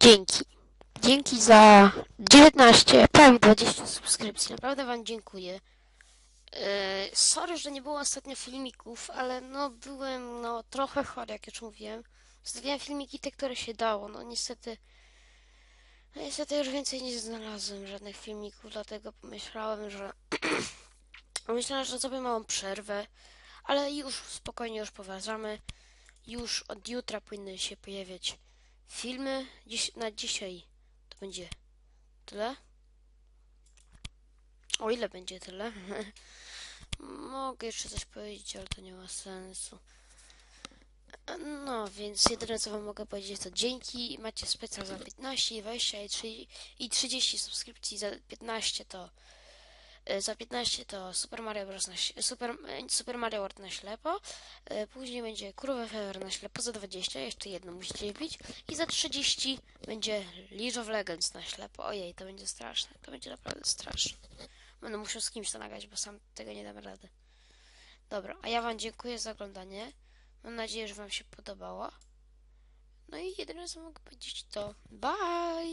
Dzięki. Dzięki za 19, prawie 20 subskrypcji. Naprawdę Wam dziękuję. E, sorry, że nie było ostatnio filmików, ale no byłem no trochę chory, jak już mówiłem. Zostawiałem filmiki te, które się dało. No niestety. No niestety już więcej nie znalazłem żadnych filmików, dlatego pomyślałem, że myślałem, że zrobię małą przerwę, ale już spokojnie już powtarzamy. Już od jutra powinny się pojawiać filmy. Dziś, na dzisiaj to będzie tyle. O ile będzie tyle? Mogę jeszcze coś powiedzieć, ale to nie ma sensu. No, więc jedyne co wam mogę powiedzieć to dzięki. Macie specjal za 15, 20 i, 3, i 30 subskrypcji za 15 to za 15 to Super Mario Bros. Na, Super, e, Super Mario World na ślepo. E, Później będzie Kurwa Fever na ślepo za 20, jeszcze jedno musicie wbić. I za 30 będzie League of Legends na ślepo. Ojej, to będzie straszne. To będzie naprawdę straszne. Będę musiał z kimś to nagrać, bo sam tego nie dam rady. Dobra, a ja wam dziękuję za oglądanie. Mam nadzieję, że wam się podobało. No i jedyne co mogę powiedzieć to bye!